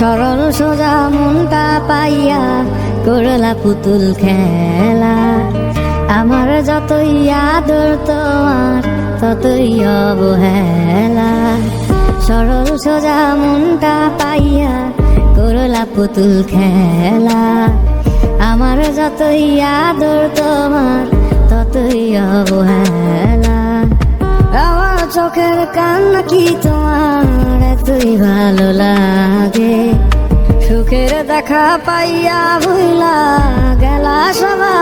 সরল সোজা মনটা পাইয়া করলা পুতুল খেলা। আমার যতই আদর তোমার, ততই অবহেলা। সরল সোজা মনটা পাইয়া করলা পুতুল খেলা। আমার যতই আদর তোমার, ততই অবহেলা। আমার চোখের কান্না কি তোমার? এতই ভালো লাগে। সুখের দেখা পাইয়া ভুলা গেলা সবার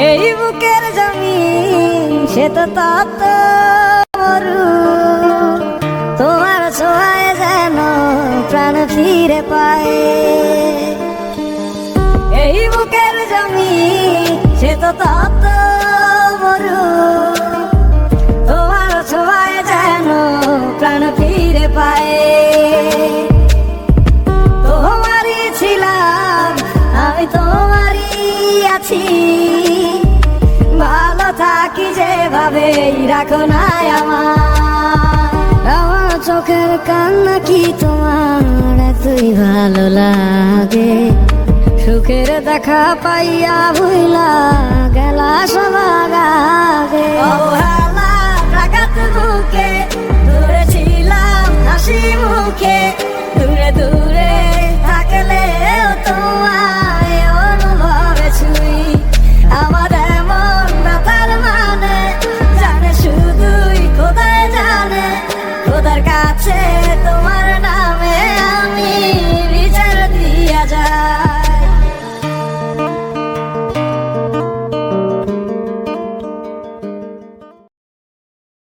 এই বুকের জমি সে তো তত মরু। তোমার ছোঁয়ায় যেন প্রাণ ফিরে পায়। এই বুকের জমি সে তো তত রাখো না আমার। আমার চোখের কান্না কি তোমার? তুই ভালো লাগে। সুখের দেখা পাইয়া ভুলা গেলা সবার আগে I cacheto